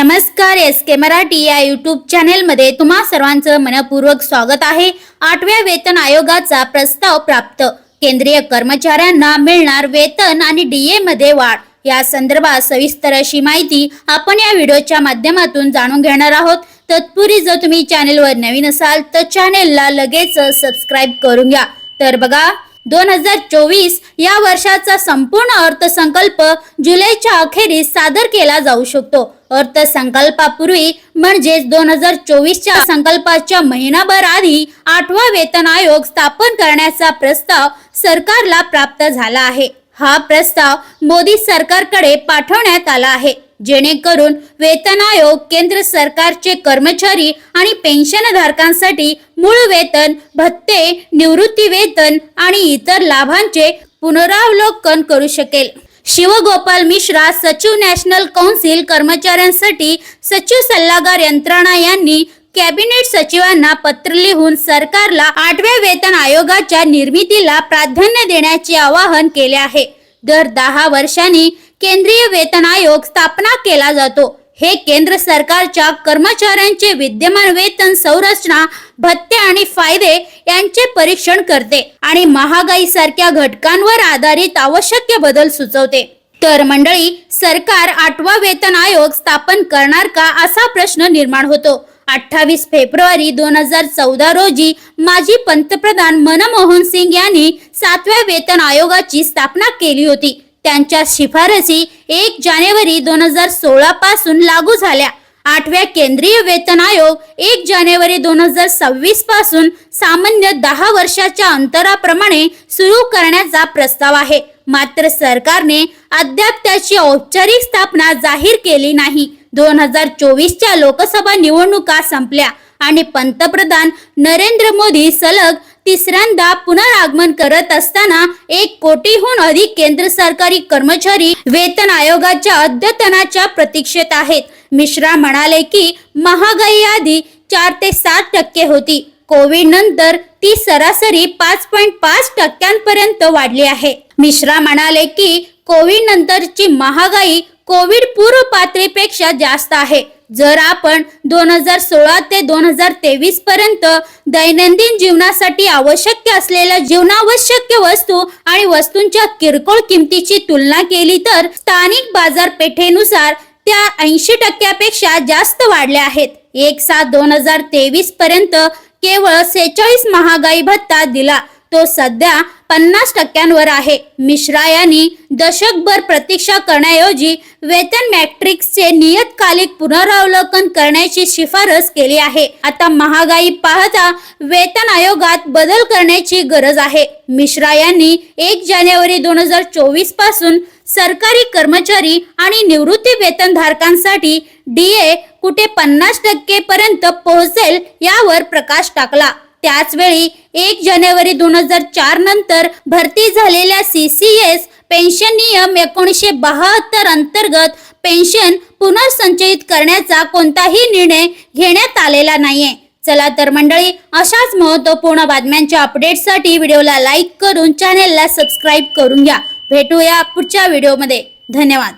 नमस्कार एस के मराठी या युट्यूब चॅनेलमध्ये तुम्हा सर्वांचं मनपूर्वक स्वागत आहे. आठव्या वेतन आयोगाचा प्रस्ताव प्राप्त. केंद्रीय कर्मचाऱ्यांना मिळणार वेतन आणि डीए मध्ये वाढ. या संदर्भात सविस्तर अशी माहिती आपण या व्हिडिओच्या माध्यमातून जाणून घेणार आहोत. तत्पूर्वी जर तुम्ही चॅनेलवर नवीन असाल तर चॅनेलला लगेच सबस्क्राईब करून घ्या. तर बघा दोन हजार चोवीस या वर्षाचा संपूर्ण अर्थसंकल्प जुलैच्या अखेरीस सादर केला जाऊ शकतो. अर्थसंकल्पापूर्वी म्हणजेच दोन हजार चोवीसच्या संकल्पाच्या महिनाभर आधी आठवा वेतन आयोग स्थापन करण्याचा प्रस्ताव सरकारला प्राप्त झाला आहे. हा प्रस्ताव मोदी सरकारकडे पाठवण्यात आला आहे. जेणेकरून वेतन आयोग केंद्र सरकारचे कर्मचारी आणि पेन्शनधारकांसाठी मूळ वेतन भत्ते निवृत्ती वेतन आणि इतर लाभांचे पुनरावलोकन करू शकेल. शिवगोपाल मिश्रा सचिव नॅशनल कौन्सिल कर्मचाऱ्यांसाठी सचिव सल्लागार यंत्रणा यांनी कॅबिनेट सचिवांना पत्र लिहून सरकारला आठव्या वेतन आयोगाच्या निर्मितीला प्राधान्य देण्याचे आवाहन केले आहे. दर दहा वर्षांनी केंद्रीय वेतन आयोग स्थापना केला जातो. हे केंद्र सरकारच्या कर्मचाऱ्यांचे विद्यमान वेतन संरचना भत्ते आणि फायदे यांचे परीक्षण करते आणि महागाई सारख्या घटकांवर आधारित आवश्यक बदल सुचवते. तर मंडळी सरकार आठवा वेतन आयोग स्थापन करणार का असा प्रश्न निर्माण होतो. अठ्ठावीस फेब्रुवारी दोन हजार चौदा रोजी माजी पंतप्रधान मनमोहन सिंग यांनी सातव्या वेतन आयोगाची स्थापना केली होती. त्यांच्या शिफारसी एक जानेवारी दोन हजार सोळा पासून लागू झाल्या. आठव्या केंद्रीय वेतन आयोग एक जानेवारी दोन हजार सव्वीसपासून सामान्य दहा वर्षाच्या अंतराप्रमाणे सुरू करण्याचा प्रस्ताव आहे. मात्र सरकारने अद्याप त्याची औपचारिक स्थापना जाहीर केली नाही. दोन हजार चोवीसच्या लोकसभा निवडणुका संपल्या आणि पंतप्रधान नरेंद्र मोदी सलग तिसऱ्यांदा पुनरागमन करत असताना एक कोटीहून अधिक केंद्र सरकारी कर्मचारी वेतन आयोगाच्या अद्यतनाच्या प्रतीक्षेत आहेत. मिश्रा म्हणाले की महागाई आधी चार ते सात टक्के होती. कोविड नंतर ती सरासरी पाच पॉईंट पाच टक्क्यांपर्यंत वाढली आहे. मिश्रा म्हणाले की कोविड नंतरची महागाई कोविड पूर्व पातळीपेक्षा जास्त आहे. जर आपण दोन हजार सोळा ते दोन हजार तेवीस पर्यंत दैनंदिन जीवनासाठी आवश्यक असलेल्या जीवनावश्यक वस्तू आणि वस्तूंच्या किरकोळ किमतीची तुलना केली तर स्थानिक बाजारपेठेनुसार त्या ऐंशी टक्क्यापेक्षा जास्त वाढल्या आहेत. एक सात दोन हजार तेवीस पर्यंत केवळ सेहेचाळीस महागाई भत्ता दिला. तो सध्या पन्नास टक्क्यांवर आहे. मिश्रा यांनी दशकभर प्रतीक्षा करण्याऐवजी वेतन मॅट्रिक्सचे नियतकालिक पुनरावलोकन करण्याची शिफारस केली आहे. आता महागाई पाहता वेतन आयोगात बदल करण्याची गरज आहे. मिश्रा यांनी एक जानेवारी दोन हजार चोवीसपासून सरकारी कर्मचारी आणि निवृत्ती वेतनधारकांसाठी डीए कुठे पन्नास टक्के पर्यंत पोहोचेल यावर प्रकाश टाकला. त्याच वेळी एक जानेवारी दोन हजार चार नंतर भरती झालेल्या सी सी एस पेन्शन नियम एकोणीसशे बहात्तर अंतर्गत पेन्शन पुनर्संचयित करण्याचा कोणताही निर्णय घेण्यात आलेला नाहीये. चला तर मंडळी अशाच महत्त्वपूर्ण बातम्यांच्या अपडेटसाठी व्हिडिओला लाईक करून चॅनेलला सबस्क्राईब करून घ्या. भेटूया पुढच्या व्हिडिओमध्ये. धन्यवाद.